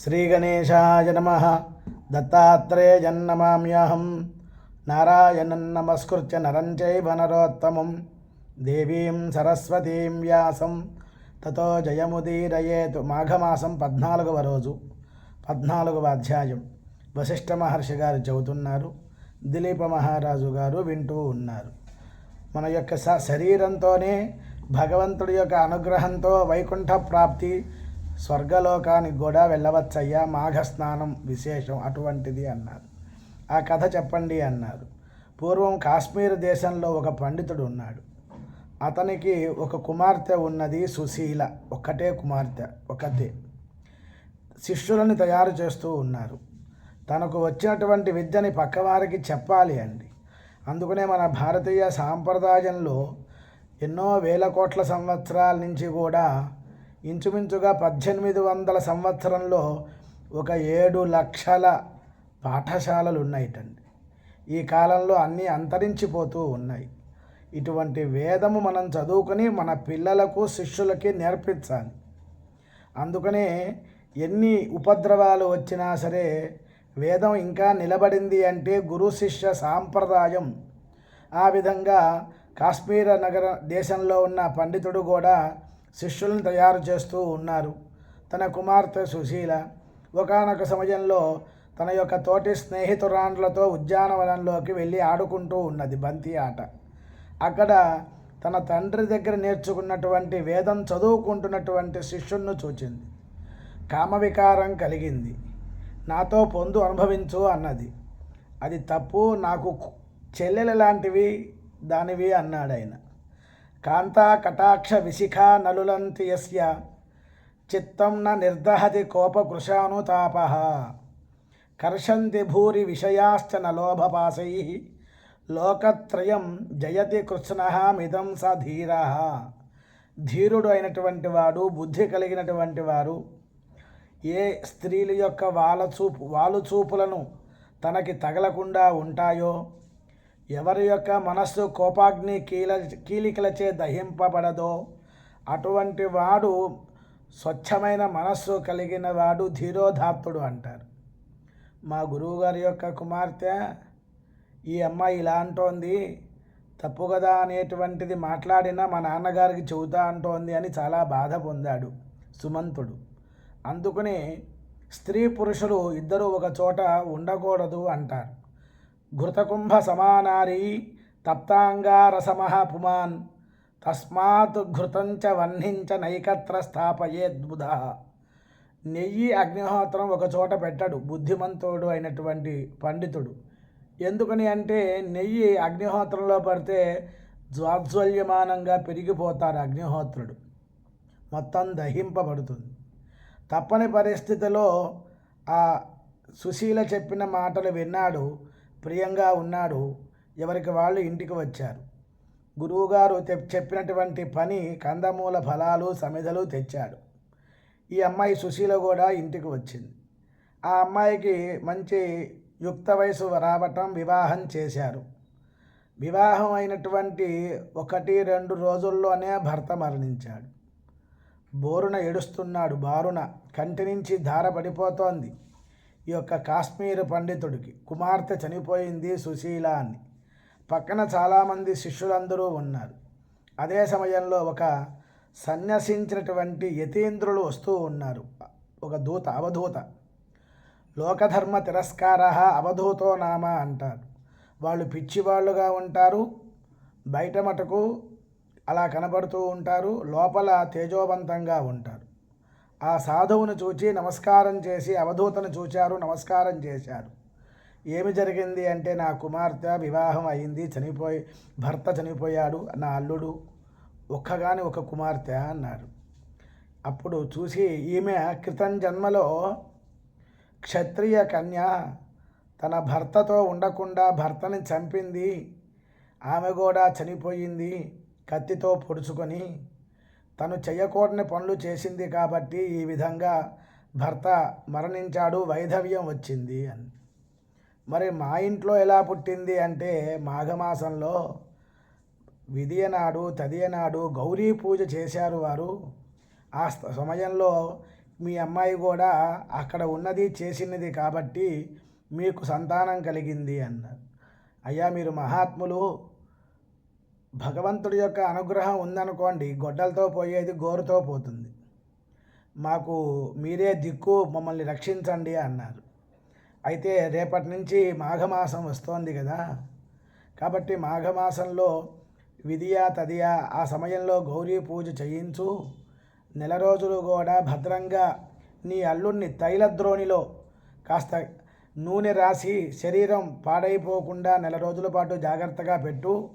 శ్రీగణేశాయ నమ. దత్తాత్రేయన్నమామ్యహం. నారాయణం నమస్కృత్య నరం చైవ నరోత్తమం. దేవీం సరస్వతీం వ్యాసం. తతో జయముదీరయేతు మాఘమాసం పద్నాలుగవ రోజు. పద్నాలుగవ అధ్యాయం. వశిష్ఠ మహర్షి గారు చెబుతున్నారు. దిలీప మహారాజు గారు వింటూ ఉన్నారు. మన యొక్క స శరీరంతోనే భగవంతుడి యొక్క అనుగ్రహంతో వైకుంఠ ప్రాప్తి స్వర్గలోకానికి కూడా వెళ్ళవచ్చయ్యా మాఘ స్నానం విశేషం అటువంటిది అన్నారు ఆ కథ చెప్పండి అన్నారు పూర్వం కాశ్మీర్ దేశంలో ఒక పండితుడు ఉన్నాడు. అతనికి ఒక కుమార్తె ఉన్నది సుశీల ఒక్కటే కుమార్తె ఒకతే. శిష్యులను తయారు చేస్తూ ఉన్నారు. తనకు వచ్చినటువంటి విద్యని పక్కవారికి చెప్పాలి అండి. అందుకనే మన భారతీయ సాంప్రదాయంలో ఎన్నో వేల కోట్ల సంవత్సరాల నుంచి కూడా ఇంచుమించుగా పద్దెనిమిది వందల సంవత్సరంలో ఒక ఏడు లక్షల పాఠశాలలు ఉన్నాయిటండి. ఈ కాలంలో అన్నీ అంతరించిపోతూ ఉన్నాయి. ఇటువంటి వేదము మనం చదువుకొని మన పిల్లలకు శిష్యులకి నేర్పించాలి. అందుకనే ఎన్ని ఉపద్రవాలు వచ్చినా సరే వేదం ఇంకా నిలబడింది అంటే గురు శిష్య సాంప్రదాయం. ఆ విధంగా కాశ్మీర నగర దేశంలో ఉన్న పండితుడు కూడా శిష్యులను తయారు చేస్తూ ఉన్నారు. తన కుమార్తె సుశీల ఒకానొక సమయంలో తన యొక్క తోటి స్నేహితురాండ్లతో ఉద్యానవనంలోకి వెళ్ళి ఆడుకుంటూ ఉన్నది బంతి ఆట. అక్కడ తన తండ్రి దగ్గర నేర్చుకున్నటువంటి వేదం చదువుకుంటున్నటువంటి శిష్యుణ్ణి చూచింది. కామవికారం కలిగింది. నాతో పొందు అనుభవించు అన్నది. అది తప్పు నాకు చెల్లెల లాంటివి దానివి అన్నాడు ఆయన కాంతా కటాక్ష నలులంతి యస్య. చిత్తం న నిర్దహతి కోపకృశానుతాప కర్షంతి భూరి విషయాశ్చ నలోభపాసై లోకత్రయం జయతి కృష్ణమిదం స ధీర. ధీరుడు అయినటువంటి వాడు బుద్ధి కలిగినటువంటి వారు ఏ స్త్రీల యొక్క వాళ్ళ చూపు వాలు చూపులను తనకి తగలకుండా ఉంటాయో ఎవరి యొక్క మనస్సు కోపాగ్ని కీల కీలికలచే దహింపబడదో అటువంటి వాడు స్వచ్ఛమైన మనస్సు కలిగిన వాడు ధీరోధాత్తుడు అంటారు. మా గురువుగారి యొక్క కుమార్తె ఈ అమ్మాయి ఇలా అంటోంది తప్పు కదా అనేటువంటిది మాట్లాడినా మా నాన్నగారికి చెబుతా అంటోంది అని చాలా బాధ పొందాడు సుమంతుడు. అందుకని స్త్రీ పురుషులు ఇద్దరూ ఒక చోట ఉండకూడదు అంటారు. ఘృతకుంభ సమానారి తప్తాంగారసమః పుమాన్. తస్మాత్ ఘృతంచ వహ్నించ నైకత్ర స్థాపయేద్బుధ నెయ్యి అగ్నిహోత్రం ఒక చోట పెట్టడు బుద్ధిమంతుడు అయినటువంటి పండితుడు. ఎందుకని అంటే నెయ్యి అగ్నిహోత్రంలో పడితే జ్వాజ్వల్యమానంగా పెరిగిపోతారు అగ్నిహోత్రుడు. మొత్తం దహింపబడుతుంది. తప్పని పరిస్థితిలో ఆ సుశీల చెప్పిన మాటలు విన్నాడు. ప్రియంగా ఉన్నాడు. ఎవరికి వాళ్ళు ఇంటికి వచ్చారు? గురువుగారు తె- చెప్పినటువంటి పని కందమూల ఫలాలు సమిధలు తెచ్చాడు. ఈ అమ్మాయి సుశీల కూడా ఇంటికి వచ్చింది. ఆ అమ్మాయికి మంచి యుక్త వయసు రావటం వివాహం చేశారు. వివాహం అయినటువంటి ఒకటి రెండు రోజుల్లోనే భర్త మరణించాడు. బోరున ఏడుస్తున్నాడు బారున. కంటి నుంచి ధార పడిపోతోంది. ఈ యొక్క కాశ్మీర్ పండితుడికి. కుమార్తె చనిపోయింది సుశీల అని పక్కన చాలామంది శిష్యులందరూ ఉన్నారు. అదే సమయంలో ఒక సన్యసించినటువంటి యతీంద్రులు వస్తూ ఉన్నారు. ఒక దూత అవధూత. లోకధర్మ తిరస్కార అవధూతో నామ అంటారు. వాళ్ళు పిచ్చివాళ్ళుగా ఉంటారు. బయట మటుకు అలా కనబడుతూ ఉంటారు. లోపల తేజోవంతంగా ఉంటారు. ఆ సాధువును చూచి నమస్కారం చేసి అవధూతను చూచారు నమస్కారం చేశారు. ఏమి జరిగింది అంటే నా కుమార్తె వివాహం అయింది చనిపోయి భర్త చనిపోయాడు నా అల్లుడు ఒక్కగాని ఒక కుమార్తె అన్నారు అప్పుడు చూసి ఈమె క్రితం జన్మలో క్షత్రియ కన్య తన భర్తతో ఉండకుండా భర్తని చంపింది ఆమె కూడా చనిపోయింది కత్తితో పొడుచుకొని తను చేయకూడని పనులు చేసింది కాబట్టి ఈ విధంగా భర్త మరణించాడు వైధవ్యం వచ్చింది అని. మరి మా ఇంట్లో ఎలా పుట్టింది అంటే మాఘమాసంలో విధియనాడు తదియనాడు గౌరీ పూజ చేశారు వారు. ఆ సమయంలో మీ అమ్మాయి కూడా అక్కడ ఉన్నది చేసినది కాబట్టి మీకు సంతానం కలిగింది అన్నారు. అయ్యా మీరు మహాత్ములు. భగవంతుడి యొక్క అనుగ్రహం ఉందనుకోండి గొడ్డలతో పోయేది గోరుతో పోతుంది. మాకు మీరే దిక్కు మమ్మల్ని రక్షించండి అన్నారు. అయితే రేపటి నుంచి మాఘమాసం వస్తోంది కదా. కాబట్టి మాఘమాసంలో విధియా తదియా ఆ సమయంలో గౌరీ పూజ చేయించు. నెల రోజులు కూడా భద్రంగా నీ అల్లుడిని తైలద్రోణిలో కాస్త నూనె రాసి శరీరం పాడైపోకుండా నెల రోజుల పాటు జాగ్రత్తగా పెట్టు.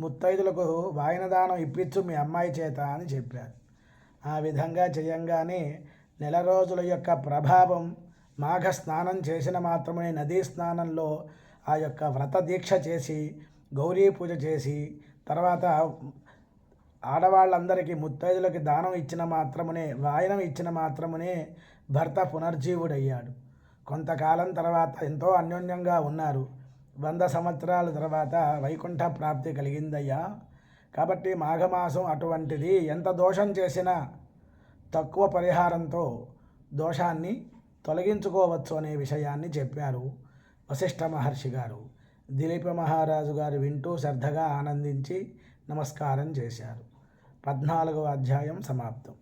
ముత్తైదులకు వాయనదానం ఇప్పించు మీ అమ్మాయి చేత అని చెప్పారు. ఆ విధంగా చేయంగానే నెల రోజుల యొక్క ప్రభావం మాఘ స్నానం చేసిన మాత్రమే నదీ స్నానంలో ఆ యొక్క వ్రత దీక్ష చేసి గౌరీ పూజ చేసి తర్వాత ఆడవాళ్ళందరికీ ముత్తైదులకి దానం ఇచ్చిన మాత్రమునే వాయనం ఇచ్చిన మాత్రమునే భర్త పునర్జీవుడయ్యాడు. కొంతకాలం తర్వాత ఎంతో అన్యోన్యంగా ఉన్నారు. వంద సంవత్సరాల తర్వాత వైకుంఠ ప్రాప్తి కలిగిందయ్యా. కాబట్టి మాఘమాసం అటువంటిది ఎంత దోషం చేసినా తక్కువ పరిహారంతో దోషాన్ని తొలగించుకోవచ్చు అనే విషయాన్ని చెప్పారు వశిష్ఠ మహర్షి గారు. దిలీప మహారాజు గారు వింటూ శ్రద్ధగా ఆనందించి నమస్కారం చేశారు. పద్నాలుగవ అధ్యాయం సమాప్తం.